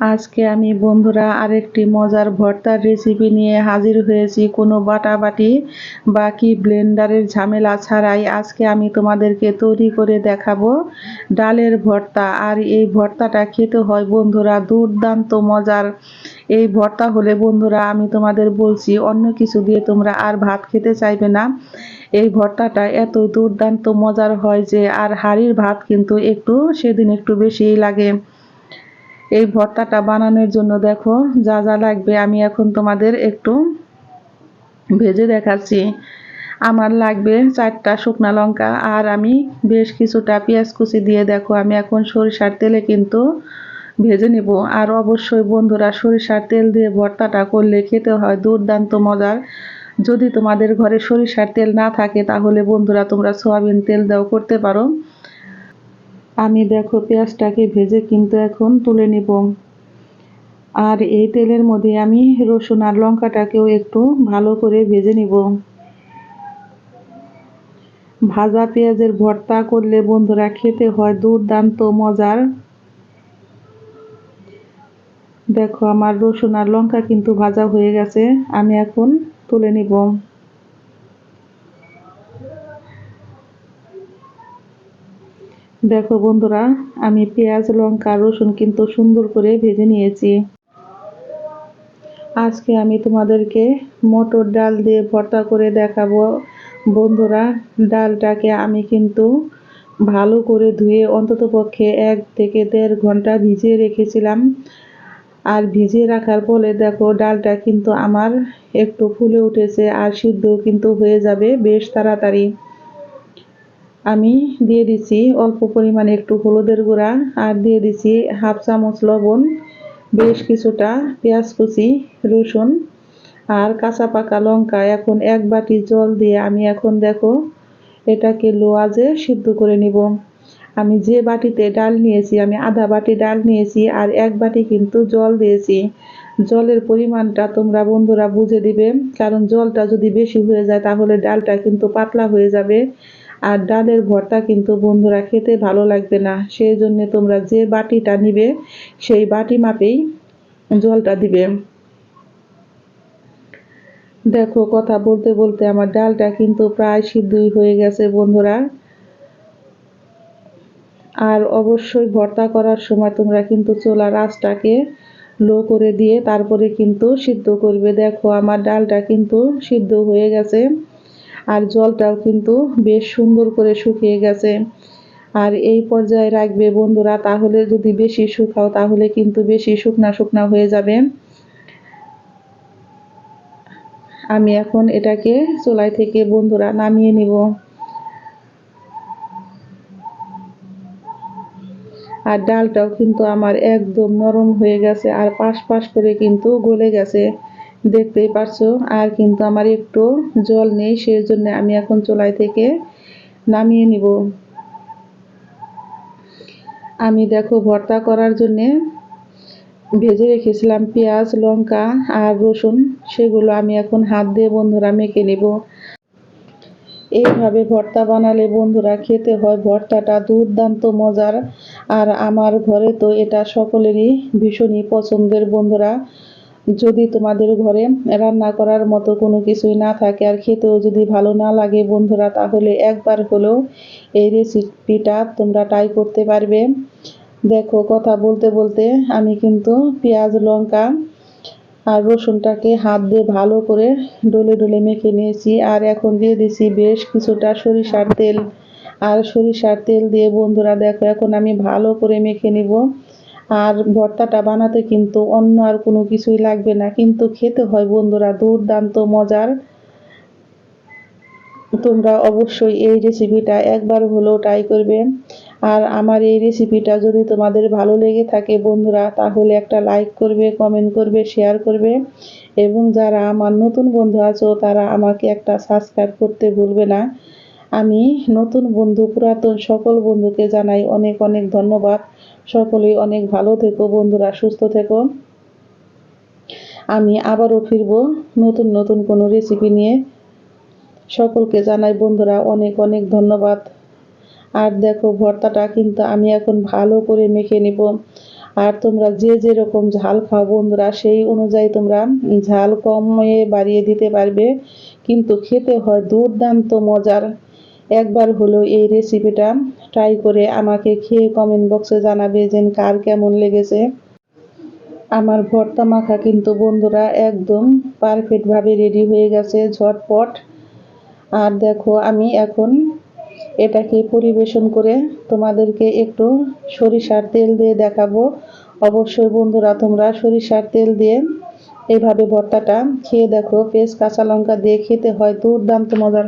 আজকে আমি বন্ধুরা আরেকটি মজার ভর্তার রেসিপি নিয়ে হাজির হয়েছি। কোনো বাটাবাটি বা কি ব্লেন্ডারের ঝামেলা ছাড়াই আজকে আমি তোমাদেরকে তৈরি করে দেখাবো ডালের ভর্তা। আর এই ভর্তাটা খেতে হয় বন্ধুরা দুর্দান্ত মজার। এই ভর্তা হলে বন্ধুরা আমি তোমাদের বলছি, অন্য কিছু দিয়ে তোমরা আর ভাত খেতে চাইবে না। এই ভর্তাটা এত দুর্দান্ত মজার হয় যে, আর হাড়ির ভাত কিন্তু একটু, সেদিন একটু বেশিই লাগে। এই ভর্তাটা বানানোর জন্য দেখো যা যা লাগবে। আমি এখন তোমাদের একটু ভেজে দেখাচ্ছি। আমার লাগবে চারটা শুকনো লঙ্কা আর আমি বেশ কিছুটা পেঁয়াজ কুচি দিয়ে দেখো, আমি এখন সরিষার তেলে কিন্তু ভেজে নেব। আর অবশ্যই বন্ধুরা, সরিষার তেল দিয়ে ভর্তাটা করলে খেতে হয় দুর্দান্ত মজার। যদি তোমাদের ঘরে সরিষার তেল না থাকে, তাহলে বন্ধুরা তোমরা সয়াবিন তেল দাও করতে পারো। আমি দেখো পেঁয়াজটাকে ভেজে কিন্তু এখন তুলে নিব। আর এই তেলের মধ্যে আমি রসুন আর লঙ্কাটাকেও একটু ভালো করে ভেজে নিব। ভাজা পেঁয়াজের ভর্তা করলে বন্ধুরা খেতে হয় দুর্দান্ত মজার। দেখো আমার রসুন আর লঙ্কা কিন্তু ভাজা হয়ে গেছে, আমি এখন তুলে নিব। দেখো বন্ধুরা, আমি পেঁয়াজ, লঙ্কা, রসুন কিন্তু সুন্দর করে ভেজে নিয়েছি। আজকে আমি তোমাদেরকে মটর ডাল দিয়ে ভর্তা করে দেখাবো। বন্ধুরা, ডালটাকে আমি কিন্তু ভালো করে ধুয়ে অন্ততপক্ষে এক থেকে দেড় ঘণ্টা ভিজিয়ে রেখেছিলাম। আর ভিজিয়ে রাখার ফলে দেখো, ডালটা কিন্তু আমার একটু ফুলে উঠেছে আর সিদ্ধ কিন্তু হয়ে যাবে বেশ তাড়াতাড়ি। আমি দিয়ে দিছি অল্প পরিমাণে একটু হলুদের গুঁড়া, আর দিয়ে দিছি হাফ চামচ লবণ, বেশ কিছুটা পেঁয়াজ কুচি, রসুন, আর কাঁচা পাকা লঙ্কা। এখন এক বাটি জল দিয়ে আমি এখন দেখো এটাকে লোয়াজে সিদ্ধ করে নিব। আমি যে বাটিতে ডাল নিয়েছি, আমি আধা বাটি ডাল নিয়েছি, আর এক বাটি কিন্তু জল দিয়েছি। জলের পরিমাণটা তোমরা বন্ধুরা বুঝে দিবে, কারণ জলটা যদি বেশি হয়ে যায় তাহলে ডালটা কিন্তু পাতলা হয়ে যাবে। আর ডালের ভর্তা কিন্তু বন্ধুরা খেতে ভালো লাগবে না। সেই জন্য তোমরা যে বাটিটা নিবে, সেই বাটি মাপেই জলটা দিবে। দেখো, কথা বলতে বলতে আমার ডালটা কিন্তু প্রায় সিদ্ধই হয়ে গেছে বন্ধুরা। আর অবশ্যই ভর্তা করার সময় তোমরা কিন্তু চোলার আঁচটাকে লো করে দিয়ে তারপরে কিন্তু সিদ্ধ করবে। দেখো, আমার ডালটা কিন্তু সিদ্ধ হয়ে গেছে। আর জলটাও কিন্তু বেশ সুন্দর করে শুকিয়ে গেছে। আর এই পর্যায়ে রাখবে বন্ধুরা, তাহলে যদি বেশি শুকাও, তাহলে কিন্তু বেশি শুকনা শুকনা হয়ে যাবে। আমি এখন এটাকে চোলাই থেকে বন্ধুরা নামিয়ে নিব। আর ডালটাও কিন্তু আমার একদম নরম হয়ে গেছে, আর পাশ পাশ করে কিন্তু গলে গেছে। দেখতেই পারছ। আর কিন্তু আমার একটু জল নেই সেই জন্য আমি এখন চোলাই থেকে নামিয়ে নিব। আমি দেখো ভর্তা করার জন্যে ভেজে রেখেছিলাম পেঁয়াজ, লঙ্কা আর রসুন, সেগুলো আমি এখন হাত দিয়ে বন্ধুরা মেখে নেব। এইভাবে ভর্তা বানালে বন্ধুরা খেতে হয় ভর্তাটা দুর্দান্ত মজার। আর আমার ঘরে তো এটা সকলেরই ভীষণই পছন্দের বন্ধুরা। যদি তোমাদের ঘরে রান্না করার মতো কোনো কিছুই না থাকে আর খেতেও যদি ভালো না লাগে বন্ধুরা, তাহলে একবার হলেও এই রেসিপিটা তোমরা ট্রাই করতে পারবে। দেখো, কথা বলতে বলতে আমি কিন্তু পেঁয়াজ, লঙ্কা আর রসুনটাকে হাত দিয়ে ভালো করে ডলে ডলে মেখে নিয়েছি। আর এখন দিয়ে দিছি বেশ কিছুটা সরিষার তেল। আর সরিষার তেল দিয়ে বন্ধুরা, দেখো, এখন আমি ভালো করে মেখে নিব। আর ভর্তাটা বানাতে কিন্তু অন্য আর কোনো কিছুই লাগবে না। কিন্তু খেতে হয় বন্ধুরা, দুর্দান্ত মজার। তোমরা অবশ্যই এই রেসিপিটা একবার হলেও ট্রাই করবে। আর আমার এই রেসিপিটা যদি তোমাদের ভালো লেগে থাকে বন্ধুরা, তাহলে একটা লাইক করবে কমেন্ট করবে শেয়ার করবে। এবং যারা আমার নতুন বন্ধু আছো, তারা আমাকে একটা সাবস্ক্রাইব করতে ভুলবে না। আমি নতুন বন্ধু, পুরাতন সকল বন্ধুকে জানাই অনেক অনেক ধন্যবাদ। সকলেই অনেক ভালো থেকো, বন্ধুরা সুস্থ থেকো। আমি আবারও ফিরব নতুন নতুন কোনো রেসিপি নিয়ে। সকলকে জানাই বন্ধুরা অনেক অনেক ধন্যবাদ। আর দেখো ভর্তাটা কিন্তু আমি এখন ভালো করে মেখে নিব। আর তোমরা যে যেরকম ঝাল খাও বন্ধুরা, সেই অনুযায়ী তোমরা ঝাল কমে বাড়িয়ে দিতে পারবে। কিন্তু খেতে হয় দুর্দান্ত মজার একবার হলো এই রেসিপিটা ট্রাই করে আমাকে খেয়ে কমেন্ট বক্সে জানাবে যে কার কেমন লেগেছে। আমার ভর্তা মাখা কিন্তু বন্ধুরা একদম পারফেক্টভাবে রেডি হয়ে গেছে ঝটপট। আর দেখো আমি এখন এটাকে পরিবেশন করে তোমাদেরকে একটু সরিষার তেল দিয়ে দেখাবো। অবশ্যই বন্ধুরা তোমরা সরিষার তেল দিয়ে এইভাবে ভর্তাটা খেয়ে দেখো। পেঁয়াজ, কাঁচা লঙ্কা দিয়ে খেতে হয় দুর্দান্ত মজার।